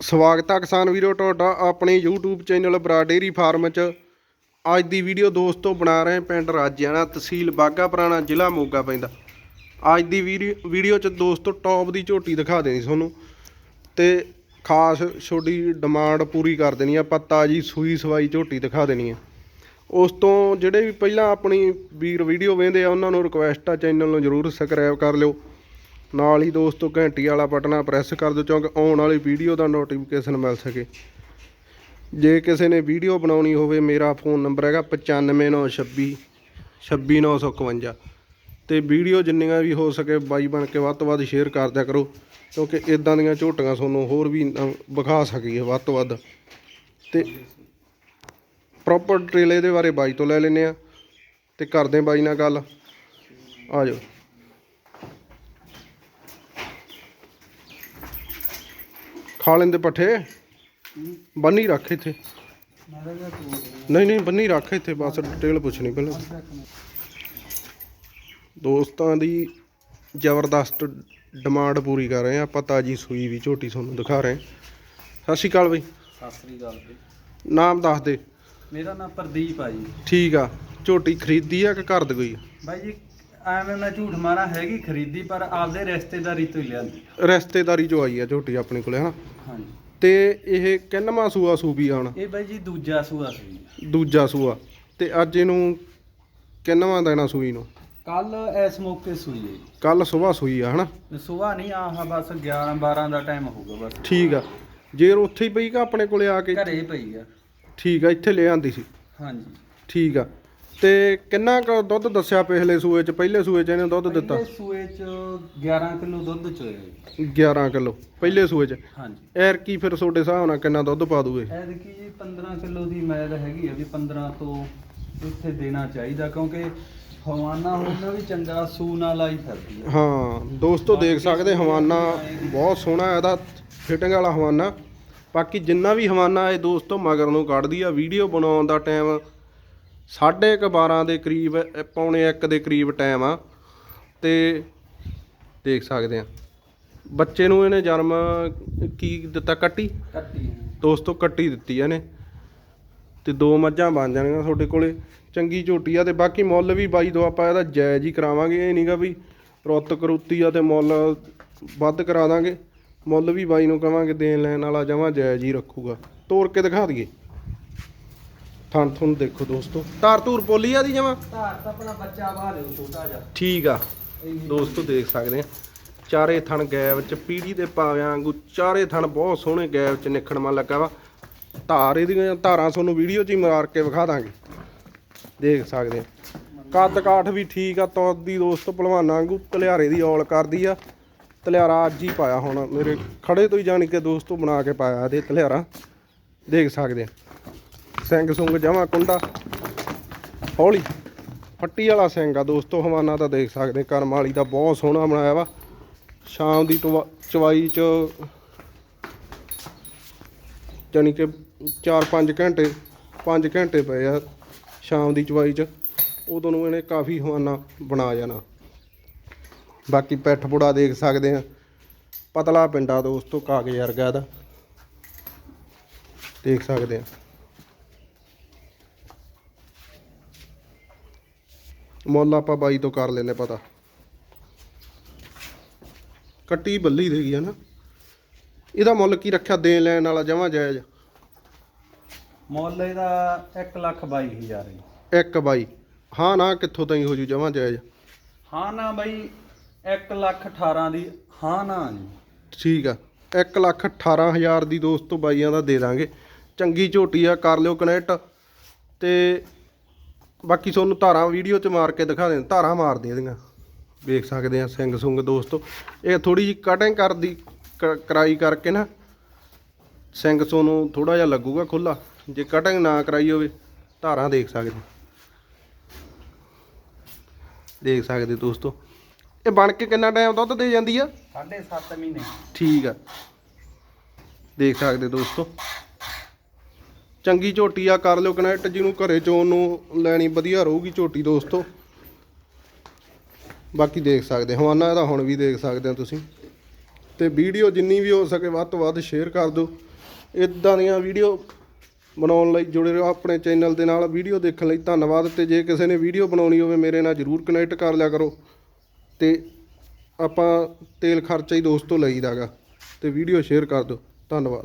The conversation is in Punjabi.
ਸਵਾਗਤ ਹੈ ਕਿਸਾਨ ਵੀਰੋ, ਤੁਹਾਡਾ ਆਪਣੇ YouTube ਚੈਨਲ ਬਰਾ ਡੇਰੀ ਫਾਰਮ 'ਚ। ਅੱਜ ਦੀ ਵੀਡੀਓ ਦੋਸਤੋ ਬਣਾ ਰਹੇ ਪਿੰਡ ਰਾਜਿਆਣਾ ਤਹਿਸੀਲ ਬਾਗਾ ਪੁਰਾਣਾ, ਜ਼ਿਲ੍ਹਾ ਮੋਗਾ ਪੈਂਦਾ। ਅੱਜ ਦੀ ਵੀਡੀਓ ਵੀਡੀਓ 'ਚ ਦੋਸਤੋ ਟੌਪ ਦੀ ਝੋਟੀ ਦਿਖਾ ਦੇਣੀ ਤੁਹਾਨੂੰ। ਤੇ ਖਾਸ ਛੋਟੀ ਡਿਮਾਂਡ ਪੂਰੀ ਕਰ ਦੇਣੀ ਆ, ਆਪਾਂ ਤਾਜੀ ਸੂਈ ਸਵਾਈ ਝੋਟੀ ਦਿਖਾ ਦੇਣੀ ਆ। ਉਸ ਤੋਂ ਜਿਹੜੇ ਵੀ ਪਹਿਲਾਂ ਆਪਣੀ ਵੀਰ ਵੀਡੀਓ ਵੇਖਦੇ ਆ, ਉਹਨਾਂ ਨੂੰ ਰਿਕੁਐਸਟ ਆ, ਚੈਨਲ ਨੂੰ ਜਰੂਰ ਸਬਸਕ੍ਰਾਈਬ ਕਰ ਲਿਓ। ਨਾਲ ਹੀ ਦੋਸਤੋ ਘੰਟੀ ਵਾਲਾ ਬਟਨਾ ਪ੍ਰੈਸ ਕਰ ਦਿਓ ਕਿਉਂਕਿ ਆਉਣ ਵਾਲੀ ਵੀਡੀਓ ਦਾ ਨੋਟੀਫਿਕੇਸ਼ਨ ਮਿਲ ਸਕੇ। ਜੇ ਕਿਸੇ ਨੇ ਵੀਡੀਓ ਬਣਾਉਣੀ ਹੋਵੇ ਮੇਰਾ ਫੋਨ ਨੰਬਰ ਹੈਗਾ 95926 26951 ਤੇ ਵੀਡੀਓ ਜਿੰਨੀਆਂ ਵੀ ਹੋ ਸਕੇ ਬਾਈ ਬਣ ਕੇ ਵੱਧ ਤੋਂ ਵੱਧ ਸ਼ੇਅਰ ਕਰ ਦਿਆ ਕਰੋ ਕਿਉਂਕਿ ਇਦਾਂ ਦੀਆਂ ਝੋਟੀਆਂ ਤੁਹਾਨੂੰ ਹੋਰ ਵੀ ਅਮ, ਵਿਖਾ ਸਕੀਏ ਵੱਧ ਤੋਂ ਵੱਧ। ਤੇ ਪ੍ਰੋਪਰ ਟ੍ਰੇਲ ਇਹਦੇ ਬਾਰੇ ਬਾਈ ਤੋਂ ਲੈ ਲੈਨੇ ਆ ਤੇ ਕਰਦੇ ਬਾਈ ਨਾਲ ਗੱਲ। ਆ ਖਾ ਲੈਂਦੇ ਪੱਠੇ। ਬੰਨੀ ਰੱਖ ਇੱਥੇ। ਨਹੀਂ ਨਹੀਂ ਬੰਨੀ ਰੱਖ ਇੱਥੇ ਬਸ ਡਿਟੇਲ ਪੁੱਛਣੀ ਪਹਿਲਾਂ। ਦੋਸਤਾਂ ਦੀ ਜ਼ਬਰਦਸਤ ਡਿਮਾਂਡ ਪੂਰੀ ਕਰ ਰਹੇ ਆ ਆਪਾਂ ਤਾਜੀ ਸੂਈ ਵੀ ਝੋਟੀ ਤੁਹਾਨੂੰ ਦਿਖਾ ਰਹੇ ਹਾਂ। ਸਤਿ ਸ਼੍ਰੀ ਅਕਾਲ ਬਈ। ਸਤਿ ਸ੍ਰੀ ਅਕਾਲ ਜੀ। ਨਾਮ ਦੱਸ ਦੇ। ਮੇਰਾ ਨਾਮ ਪ੍ਰਦੀਪ ਆ ਜੀ। ਠੀਕ ਆ ਝੋਟੀ ਖਰੀਦੀ ਆ ਕਿ ਘਰ ਦੀ ਕੋਈ? ਬਾਈ ਜੀ ਐਵੇਂ ਮੈਂ ਝੂਠ ਮਾਰਾਂ ਹੈਗੀ ਖਰੀਦੀ ਪਰ ਆਪਦੇ ਰਿਸ਼ਤੇਦਾਰੀ ਤੋਂ ਹੀ ਲਿਆਂਦੀ। ਰਿਸ਼ਤੇਦਾਰੀ ਚੋਂ ਆਈ ਆ ਝੋਟੀ ਆਪਣੇ ਕੋਲੇ ਹਾਂਜੀ ਤੇ ਇਹ ਕਿੰਨਵਾਂ ਸੂਆ ਸੂਬੀ ਆ ਹੁਣ? ਇਹ ਬਾਈ ਜੀ ਦੂਜਾ ਸੂਆ ਸੀ। ਦੂਜਾ ਸੂਆ। ਤੇ ਅੱਜ ਇਹਨੂੰ ਕਿੰਨਵਾਂ ਦੇਣਾ ਸੂਈ ਨੂੰ? ਕੱਲ ਇਸ ਮੌਕੇ ਸੂਈ ਹੈ ਜੀ। ਕੱਲ ਸਵੇਰ ਸੂਈ ਆ ਹਨਾ? ਸੂਆ ਨਹੀਂ ਆਹ ਬਸ 11 12 ਦਾ ਟਾਈਮ ਹੋਊਗਾ ਬਸ। ਠੀਕ ਆ। ਜੇ ਉੱਥੇ ਹੀ ਪਈ ਕਿ ਆਪਣੇ ਕੋਲੇ ਆ ਕੇ? ਘਰੇ ਪਈ ਆ। ਠੀਕ ਆ ਇੱਥੇ ਲੈ ਆਂਦੀ ਸੀ। ਹਾਂਜੀ। ਠੀਕ ਆ। ਤੇ ਕਿੰਨਾ ਕੁ ਦੁੱਧ ਦੱਸਿਆ ਪਿਛਲੇ ਸੂਏ ਚ? ਪਹਿਲੇ ਸੂਏ ਚ ਇਹਨੇ ਦੁੱਧ ਦਿੱਤਾ? ਪਹਿਲੇ ਸੂਏ ਚ 11 ਕਿਲੋ ਦੁੱਧ ਚੋਇਆ ਜੀ। 11 ਕਿਲੋ ਪਹਿਲੇ ਸੂਏ ਚ? ਹਾਂਜੀ। ਐਰ ਕੀ ਫਿਰ ਤੁਹਾਡੇ ਹਿਸਾਬ ਨਾਲ ਕਿੰਨਾ ਦੁੱਧ ਪਾ ਦੂਏ? ਐਤਕੀ ਜੀ 15 ਕਿਲੋ ਦੀ ਮੈਦ ਹੈਗੀ ਆ ਵੀ 15 ਤੋਂ ਇੱਥੇ ਦੇਣਾ ਚਾਹੀਦਾ ਕਿਉਂਕਿ ਹਵਾਨਾ ਹੋਣਾ ਵੀ ਚੰਗਾ ਸੂ ਨਾਲ ਆਈ ਫਿਰਦੀ ਆ। ਹਾਂ ਦੋਸਤੋ ਦੇਖ ਸਕਦੇ ਹਵਾਨਾ ਬਹੁਤ ਸੋਹਣਾ ਇਹਦਾ ਫਿਟਿੰਗ ਵਾਲਾ ਹਵਾਨਾ। ਬਾਕੀ ਜਿੰਨਾ ਵੀ ਹਵਾਨਾ ਇਹ ਦੋਸਤੋ ਮਗਰ ਨੂੰ ਕੱਢਦੀ ਆ ਵੀਡੀਓ ਬਣਾਉਣ ਦਾ ਟਾਈਮ ਸਾਢੇ ਕੁ 12 ਦੇ ਕਰੀਬ ਪੌਣੇ 1 ਦੇ ਕਰੀਬ ਟਾਈਮ ਆ। ਤੇ ਦੇਖ ਸਕਦੇ ਆ। ਬੱਚੇ ਨੂੰ ਇਹਨੇ ਜਨਮ ਕੀ ਦਿੱਤਾ? ਕੱਟੀ? ਕੱਟੀ ਦੋਸਤੋ ਕੱਟੀ ਦਿੱਤੀ ਇਹਨੇ। ਤੇ ਦੋ ਮੱਝਾਂ ਬਣ ਜਾਣਗੀਆਂ ਤੁਹਾਡੇ ਕੋਲੇ। ਚੰਗੀ ਝੋਟੀ ਆ ਤੇ ਬਾਕੀ ਮੁੱਲ ਵੀ ਬਾਈ ਤੋਂ ਆਪਾਂ ਇਹਦਾ ਜਾਇਜ਼ ਹੀ ਕਰਾਵਾਂਗੇ। ਇਹ ਨਹੀਂਗਾ ਵੀ ਰੁੱਤ ਕਰੂਤੀ ਆ ਤੇ ਮੁੱਲ ਵੱਧ ਕਰਾ ਦਾਂਗੇ। ਮੁੱਲ ਵੀ ਬਾਈ ਨੂੰ ਕਵਾਂਗੇ ਦੇਣ ਲੈਣ ਵਾਲਾ ਜਮਾਂ ਜਾਇਜ਼ ਹੀ ਰੱਖੂਗਾ। ਤੋੜ ਕੇ ਦਿਖਾ ਦਈਏ। ਥਣ ਥੁਣ ਦੇਖੋ ਦੋਸਤੋ। ਧਾਰ ਧੂਰ ਪੋਲੀ ਆ ਦੀ ਜਮਾਂ? ਧਾਰ ਤਾਂ ਆਪਣਾ ਬੱਚਾ ਬਾਹ ਲਿਓ ਛੋਟਾ ਜਿਹਾ। ਠੀਕ ਆ। ਦੋਸਤੋ ਦੇਖ ਸਕਦੇ ਆ। ਚਾਰੇ ਥਣ ਗੈਬ ਚ ਪੀੜੀ ਦੇ ਪਾਵਿਆਂ ਵਾਂਗੂ ਚਾਰੇ ਥਣ ਬਹੁਤ ਸੋਹਣੇ ਗੈਬ ਚ ਨਿਖੜਮਾ ਲੱਗਾ ਵਾ। ਧਾਰ ਇਹਦੀਆਂ ਧਾਰਾਂ ਤੁਹਾਨੂੰ ਵੀਡੀਓ 'ਚ ਹੀ ਮਾਰ ਕੇ ਵਿਖਾ ਦਾਂਗੇ। ਦੇਖ ਸਕਦੇ ਆ। ਕੱਦ ਕਾਠ ਵੀ ਠੀਕ ਆ ਤੌਦ ਦੀ ਦੋਸਤੋ ਭਲਵਾਨਾਂ ਵਾਂਗੂ ਤਲਿਆਰੇ ਦੀ ਔਲ ਕਰਦੀ ਆ। ਤਲਿਆਰਾ ਅੱਜ ਹੀ ਪਾਇਆ ਹੁਣ ਮੇਰੇ ਖੜੇ ਤੋਂ ਹੀ ਜਾਣੀ ਕਿ ਦੋਸਤੋ ਬਣਾ ਕੇ ਪਾਇਆ ਇਹਦੇ ਤਲਿਆਰਾ। ਦੇਖ ਸਕਦੇ ਆ। ਸਿੰਗ ਸੁੰਗ ਜਮਾ ਕੁੰਡਾ। ਹੌਲੀ। ਫੱਟੀ ਵਾਲਾ ਸਿੰਘ ਆ ਦੋਸਤੋ, ਹਵਾਨਾ ਤਾਂ ਦੇਖ ਸਕਦੇ, ਕਰਮ ਵਾਲੀ ਦਾ ਬਹੁਤ ਸੋਹਣਾ ਬਣਾਇਆ ਵਾ। ਸ਼ਾਮ ਦੀ ਟਵਾ- ਚਵਾਈ ਚ ਜਾਣੀ ਕਿ 4-5 ਘੰਟੇ 5 ਘੰਟੇ ਪਏ ਆ ਸ਼ਾਮ ਦੀ ਚਵਾਈ ਚ। ਉਦੋਂ ਨੂੰ ਇਹਨੇ ਕਾਫੀ ਹਵਾਨਾ ਬਣਾ ਜਾਣਾ। ਬਾਕੀ ਪੈਠ ਪੁੜਾ ਦੇਖ ਸਕਦੇ ਆ। ਪਤਲਾ ਪਿੰਡਾ ਦੋਸਤੋ, ਕਾਗਜ਼ ਵਰਗਾ ਇਹਦਾ। ਦੇਖ ਸਕਦੇ ਆ। ਮੁੱਲ ਆਪਾਂ ਬਾਈ ਤੋਂ ਕਰ ਲੈਨੇ ਪਤਾ। ਕੱਟੀ ਬੱਲੀ ਦੇ ਗਈ ਨਾ ਇਹਦਾ ਮੁੱਲ ਕੀ ਰੱਖਿਆ ਦੇਣ ਲੈਣ ਵਾਲਾ ਜਮਾ ਜਾਇਜ਼? ਮੁੱਲ ਇਹਦਾ 1 ਲੱਖ 22 ਹਜ਼ਾਰ ਹੈ ਇੱਕ ਬਾਈ। ਹਾਂ ਨਾ ਕਿੱਥੋਂ ਤਾਈਂ ਹੋ ਜੂ ਜਮਾ ਜਾਇਜ਼? ਹਾਂ ਨਾ ਬਾਈ 1 ਲੱਖ 18 ਦੀ ਹਾਂ ਨਾ ਜੀ। ਠੀਕ ਆ। 1 ਲੱਖ 18 ਹਜ਼ਾਰ ਦੀ ਦੋਸਤੋ ਬਾਈਆਂ ਦਾ ਦੇ ਦਾਂਗੇ। ਚੰਗੀ ਝੋਟੀ ਆ ਕਰ ਲਿਓ ਕਨੈਕਟ। ਤੇ ਬਾਕੀ ਤੁਹਾਨੂੰ ਧਾਰਾਂ ਵੀਡੀਓ 'ਚ ਮਾਰ ਕੇ ਦਿਖਾ ਦੇ ਧਾਰਾਂ ਮਾਰਦੀਆਂ ਇਹਦੀਆਂ। ਵੇਖ ਸਕਦੇ ਆ ਸਿੰਘ ਸੁੰਗ ਦੋਸਤੋ। ਇਹ ਥੋੜੀ ਜਿਹੀ ਕਟਿੰਗ ਕਰਦੀ ਕਰਾਈ ਕਰਕੇ ਨਾ ਸਿੰਘ ਸੋ ਨੂੰ ਥੋੜਾ ਜਿਹਾ ਲੱਗੂਗਾ ਖੁੱਲਾ ਜੇ ਕਟਿੰਗ ਨਾ ਕਰਾਈ ਹੋਵੇ ਧਾਰਾਂ ਦੇਖ ਸਕਦੇ ਦੇਖ ਸਕਦੇ ਦੋਸਤੋ। ਇਹ ਬਣ ਕੇ ਕਿੰਨਾ ਟਾਈਮ ਦੁੱਧ ਦੇ ਜਾਂਦੀ ਆ? 7.5 ਮਹੀਨੇ। ਠੀਕ ਆ। ਦੇਖ ਸਕਦੇ ਦੋਸਤੋ। ਚੰਗੀ ਝੋਟੀ ਆ, ਕਰ ਲਿਓ ਕਨੈਕਟ, ਜਿਹਨੂੰ ਘਰੇ ਚੋਣ ਨੂੰ ਲੈਣੀ ਵਧੀਆ ਰਹੂਗੀ ਝੋਟੀ ਦੋਸਤੋ। ਬਾਕੀ ਦੇਖ ਸਕਦੇ ਹੋ, ਹਵਾਨਾ ਇਹਦਾ ਹੁਣ ਵੀ ਦੇਖ ਸਕਦੇ ਹੋ ਤੁਸੀਂ। ਤੇ ਵੀਡੀਓ ਜਿੰਨੀ ਵੀ ਹੋ ਸਕੇ ਵੱਧ ਤੋਂ ਵੱਧ ਸ਼ੇਅਰ ਕਰ ਦਿਓ। ਇਦਾਂ ਦੀਆਂ ਵੀਡੀਓ ਬਣਾਉਣ ਲਈ ਜੁੜੇ ਰਹੋ ਆਪਣੇ ਚੈਨਲ ਦੇ ਨਾਲ। ਵੀਡੀਓ ਦੇਖਣ ਲਈ ਧੰਨਵਾਦ ਤੇ ਜੇ ਕਿਸੇ ਨੇ ਵੀਡੀਓ ਬਣਾਉਣੀ ਹੋਵੇ, ਮੇਰੇ ਨਾਲ ਜਰੂਰ ਕਨੈਕਟ ਕਰ ਲਿਆ ਕਰੋ। ਤੇ ਆਪਾਂ ਤੇਲ ਖਰਚਾ ਹੀ ਦੋਸਤੋ ਲਈਦਾਗਾ। ਤੇ ਵੀਡੀਓ ਸ਼ੇਅਰ ਕਰ ਦਿਓ। ਧੰਨਵਾਦ।